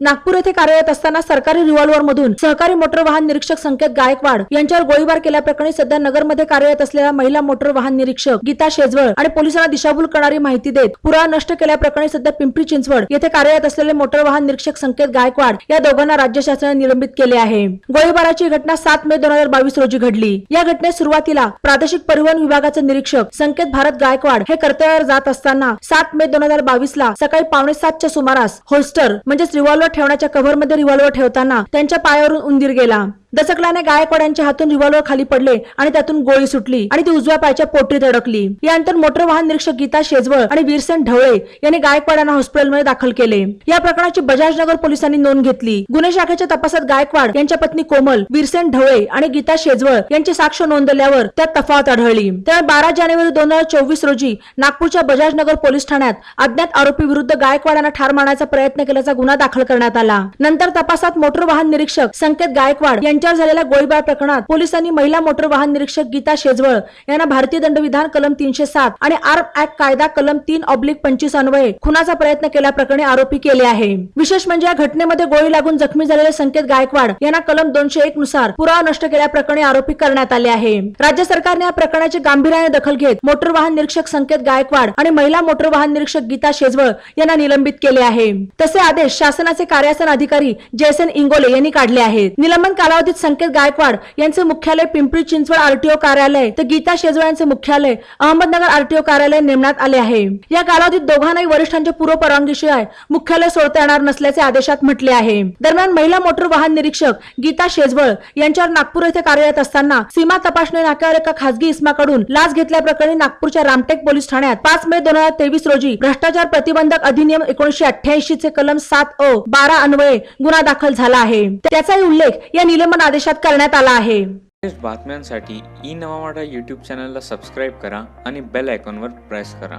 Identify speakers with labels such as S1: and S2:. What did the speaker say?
S1: नागपूर येथे कार्यरत असताना सरकारी रिव्हॉल्व्हर मधून सहकारी मोटर वाहन निरीक्षक संकेत गायकवाड यांच्यावर गोळीबार केल्याप्रकरणी सध्या नगरमध्ये कार्यरत असलेल्या महिला मोटर वाहन निरीक्षक गीता शेजवळ आणि पोलिसांना दिशाभूल करणारी माहिती देत पुरा नष्ट केल्याप्रकरणी सध्या पिंपरी चिंचवड येथे कार्यरत असलेले मोटर वाहन निरीक्षक संकेत गायकवाड या दोघांना राज्य शासनाने निलंबित केले आहे. गोळीबाराची घटना सात मे दोन हजार बावीस रोजी घडली. या घटनेत सुरुवातीला प्रादेशिक परिवहन विभागाचे निरीक्षक संकेत भारत गायकवाड हे कर्तव्यावर जात असताना सात मे दोन हजार बावीस ला सकाळी पावणे सातच्या सुमारास होल्स्टर म्हणजेच रिव्हॉल्वर ठेवण्याच्या कव्हरमध्ये रिव्हॉल्वर ठेवताना त्यांच्या पायावरून उंदीर गेला. दचकल्याने गायकवाडांच्या हातून रिव्हॉल्वर खाली पडले आणि त्यातून गोळी सुटली आणि ती उजव्या पायाच्या पोटरीत अडकली. यानंतर मोटर वाहन निरीक्षक गीता शेजवळ आणि वीरसेन ढवळे यांनी गायकवाडांना हॉस्पिटलमध्ये दाखल केले. या प्रकरणाची बजाजनगर पोलिसांनी नोंद घेतली. गुन्हे शाखेच्या तपासात गायकवाड यांच्या पत्नी कोमल वीरसेन ढवळे आणि गीता शेजवळ यांची साक्ष नोंदवल्यावर त्यात तफावत आढळली. त्यामुळे बारा जानेवारी दोन हजार चोवीस रोजी नागपूरच्या बजाजनगर पोलीस ठाण्यात अज्ञात आरोपी विरुद्ध गायकवाडांना ठार मारण्याचा प्रयत्न केल्याचा गुन्हा दाखल करण्यात आला. नंतर तपासात मोटर वाहन निरीक्षक संकेत गायकवाड यांच्या यांच्यावर झालेल्या गोळीबार प्रकरणात पोलिसांनी महिला मोटर वाहन निरीक्षक गीता शेजवळ यांना भारतीय दंडविधान कलम तीनशे सात आणि आर्म ऍक्ट कायदा कलम तीन ऑब्लिक पंचवीस अन्वये खुनाचा प्रयत्न केल्याप्रकरणी आरोपी केले आहे. विशेष म्हणजे या घटनेमध्ये गोळी लागून जखमी झालेले संकेत गायकवाड यांना कलम दोनशे एक नुसार पुरावा नष्ट केल्याप्रकरणी आरोपी करण्यात आले आहे. राज्य सरकारने या प्रकरणाची गांभीर्याने दखल घेत मोटर वाहन निरीक्षक संकेत गायकवाड आणि महिला मोटर वाहन निरीक्षक गीता शेजवळ यांना निलंबित केले आहे. तसे आदेश शासनाचे कार्यासन अधिकारी जयसन इंगोले यांनी काढले आहेत. निलंबन कालावधी कालावधीत संकेत गायकवाड यांचे मुख्यालय पिंपरी चिंचवड आरटीओ कार्यालय तर गीता शेजवळ यांचे मुख्यालय अहमदनगर आरटीओ कार्यालय नेमण्यात आले आहे. या कालावधीत दोघांनाही वरिष्ठांच्या पूर्व परवानगीशिवाय मुख्यालय सोडता येणार नसल्याचे आदेशात म्हटले आहे. दरम्यान महिला मोटर वाहन निरीक्षक गीता शेजवळ यांच्यावर नागपूर येथे कार्यरत असताना सीमा तपासणी नाक्यावर एका खासगी इस्माकडून लाच घेतल्याप्रकरणी नागपूरच्या रामटेक पोलीस ठाण्यात पाच मे दोन हजार तेवीस रोजी भ्रष्टाचार प्रतिबंधक अधिनियम एकोणीशे अठ्ठ्याऐंशी चे कलम सात अ बारा अन्वये गुन्हा दाखल झाला आहे. त्याचाही उल्लेख या निलंबन आदेशात करण्यात आला आहे.
S2: बातम्यांसाठी ई नवा युट्यूब यूट्यूब चॅनलला सबस्क्राईब करा आणि बेल आयकॉनवर प्रेस करा.